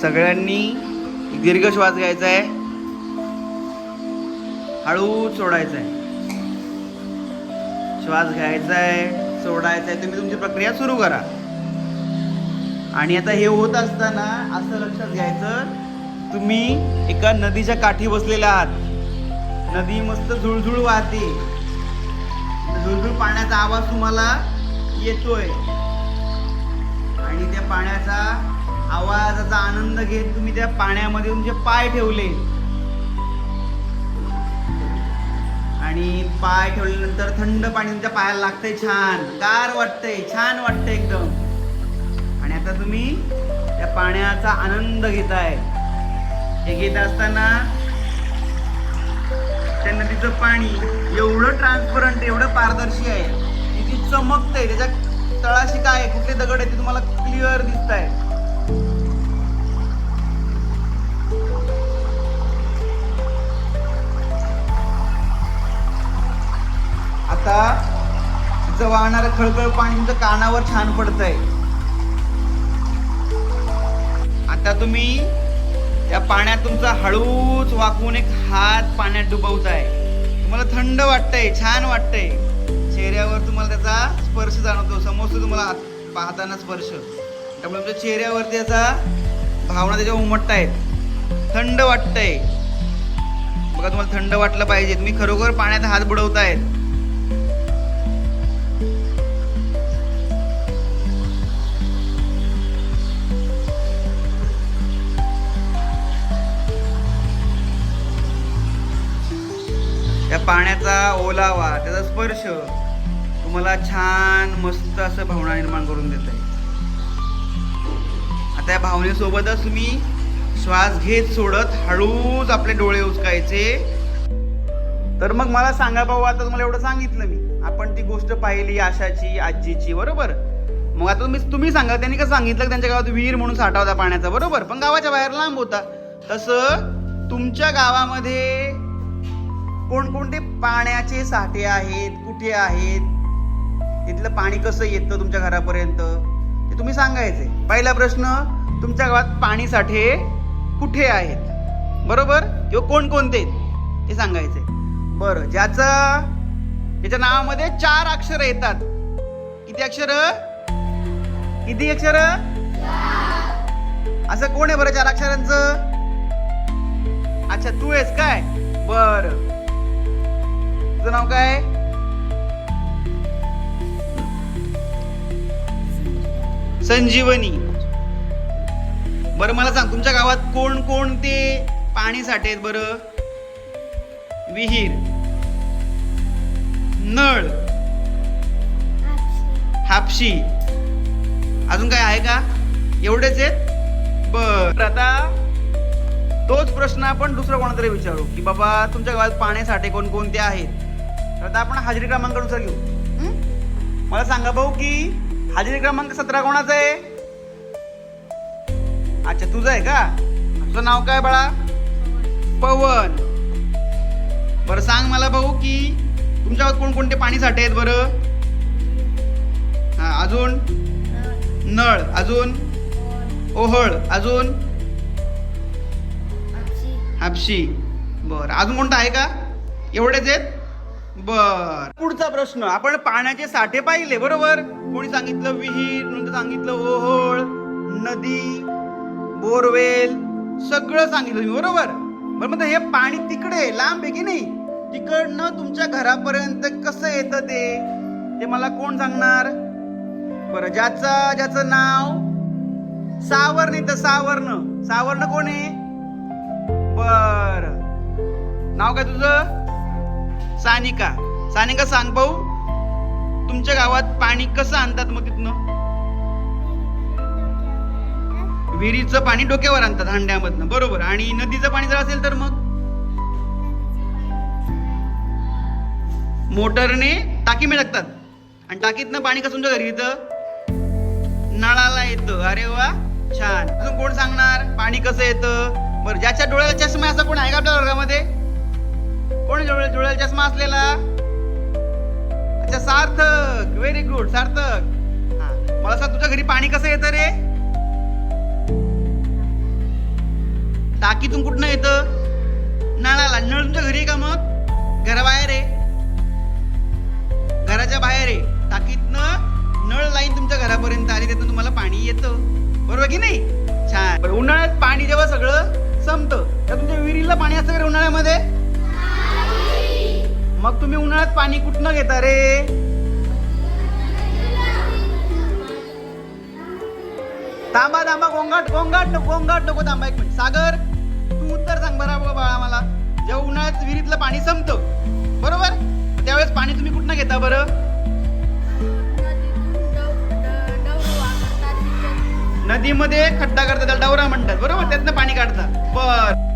सगळ्यांनी दीर्घ श्वास घ्यायचा आहे हळू सोडायचा आहे श्वास घ्यायचा आहे सोडायचा आहे तुम्ही तुमची प्रक्रिया सुरू करा. आणि आता हे होत असताना असं लक्षात घ्यायचं तुम्ही एका नदीच्या काठी बसलेले आहात. नदी मस्त झुळझुळ वाहते. झुळझुळ पाण्याचा आवाज तुम्हाला येतोय. आणि त्या पाण्याचा आवाजाचा आनंद घेत तुम्ही त्या पाण्यामध्ये तुमचे पाय ठेवले. आणि पाय ठेवल्यानंतर थंड पाणी तुमच्या पायाला लागतंय छान. गार वाटतंय छान वाटतंय एकदम. आणि आता तुम्ही त्या पाण्याचा आनंद घेताय. हे घेत असताना त्या नदीचं पाणी एवढं ट्रान्सपरंट एवढं पारदर्शी आहे. ती चमकतंय त्याच्या तळाशी काय आहे, कुठले दगड आहे ते तुम्हाला क्लिअर दिसत आहे वाहणारं खळखळ पाणी तुमच्या कानावर छान पडतंय. आता तुम्ही त्या पाण्यात तुमचा हळूच वाकवून एक हात पाण्यात डुबवताय. तुम्हाला थंड वाटतंय छान वाटतंय. चेहऱ्यावर तुम्हाला त्याचा स्पर्श जाणवतो. समोरचं तुम्हाला हात पाहताना स्पर्श. त्यामुळे तुमच्या चेहऱ्यावरती त्याचा भावना त्याच्या उमटतायत. थंड वाटतंय. बघा तुम्हाला थंड वाटलं पाहिजे. तुम्ही खरोखर पाण्यात हात बुडवतायत. पाण्याचा ओलावा त्याचा स्पर्श तुम्हाला छान मस्त असं भावना निर्माण करून देत आहे आता या भावनेसोबतच तुम्ही श्वास घेत सोडत हळूच आपले डोळे उचकायचे. तर मग मला सांगा भाऊ आता तुम्हाला एवढं सांगितलं मी. आपण ती गोष्ट पाहिली आशाची आजीची बरोबर? मग आता तुम्ही तुम्ही सांगा त्यांनी कसं सांगितलं की त्यांच्या गावात विहीर म्हणून साठा होता पाण्याचा बरोबर? पण गावाच्या बाहेर लांब होता. तसं तुमच्या गावामध्ये कोणकोणते पाण्याचे साठे आहेत? कुठे आहेत? तिथलं पाणी कसं येतं तुमच्या घरापर्यंत? ते तुम्ही सांगायचे. पहिला प्रश्न तुमच्या गावात पाणी साठे कुठे आहेत? बरोबर? किंवा कोणकोणते? आहेत ते सांगायचे. बरं ज्याचा त्याच्या नावामध्ये चार अक्षर येतात. किती अक्षर? किती अक्षर? असं कोण आहे बरं चार अक्षरांचं? अच्छा तू आहेस काय? बरं. तुझं नाव काय? संजीवनी. बरं मला सांग तुमच्या गावात कोण कोणते पाणी साठे आहेत बरं? विहीर. नळ. हापशी. अजून काय आहे का? एवढेच आहेत? बर आता तोच प्रश्न आपण दुसरा कोणातरी विचारू की बाबा तुमच्या गावात पाण्यासाठी कोणकोणते आहेत? आता आपण हाजरी क्रमांकानुसार घेऊ. हं? मला सांगा भाऊ की हाजरी क्रमांक सतरा कोणाचा आहे? अच्छा तुझं आहे का? तुझं नाव काय बाळा? पवन. बरं सांग मला भाऊ की तुमच्या गावात कोणकोणते पाणी साठे आहेत बरं? हा अजून? नळ अजून? ओहळ अजून? हापशी. बर अजून कोणता आहे का? एवढेच आहेत? बर. पुढचा प्रश्न आपण पाण्याचे साठे पाहिले बरोबर? कोणी सांगितलं विहीर नंतर सांगितलं ओहोळ नदी बोरवेल सगळं सांगितलं बरोबर? बरं मग हे पाणी तिकडे लांब आहे की नाही? तिकडनं तुमच्या घरापर्यंत कसं येतं ते? ते मला कोण सांगणार? बरं ज्याचं ज्याचं नाव? सावर्ण येतं सावर्ण सावर्ण कोण आहे? बर. नाव काय तुझं? सानिका. सानिका सांग भाऊ तुमच्या गावात पाणी कसं आणतात मग तिथनं? विहिरीचं पाणी डोक्यावर आणतात हांड्यामधनं बरोबर. आणि नदीचं पाणी जर असेल तर मग? मोटरने टाकी मिळतात आणि टाकीतनं पाणी कसं तुमच्या घरी येतं? नळाला येतं. अरे वा छान. अजून कोण सांगणार? पाणी कसं येतं? बरं ज्याच्या डोळ्याला चष्मा असं असा कोण आहे का आपल्या वर्गामध्ये? कोण डोळ्या जुळेल चष्मा असलेला. अच्छा सार्थक व्हेरी गुड सार्थक. हा मला सांग तुझ्या घरी पाणी कसं येतं रे? टाकीतून कुठनं येतं? नळाला. नळ तुमच्या घरी का मग? घराबाहेर आहे. घराच्या बाहेर आहे. टाकीतनं नळ लाईन तुमच्या घरापर्यंत आली त्यातून तुम्हाला पाणी येतं. बरोबर की नाही? छान. उन्हाळ्यात पाणी जेव्हा सगळं संपतं तर तुमच्या विहिरीला पाणी असतं का रे उन्हाळ्यामध्ये? मग तुम्ही उन्हाळ्यात पाणी कुठनं घेता रे? थांबा थांबा गोंगाट गोंगाट नको गोंगाट नको थांबा एक मिनिट. सागर तू उत्तर सांग बरं बाळा मला. जेव्हा उन्हाळ्यात विहिरीतलं पाणी संपतं बरोबर? त्यावेळेस पाणी तुम्ही कुठनं घेता बरं? नदीमध्ये खड्डा करतात त्याला डवरा म्हणतात बरोबर? त्यातनं पाणी काढतात बर.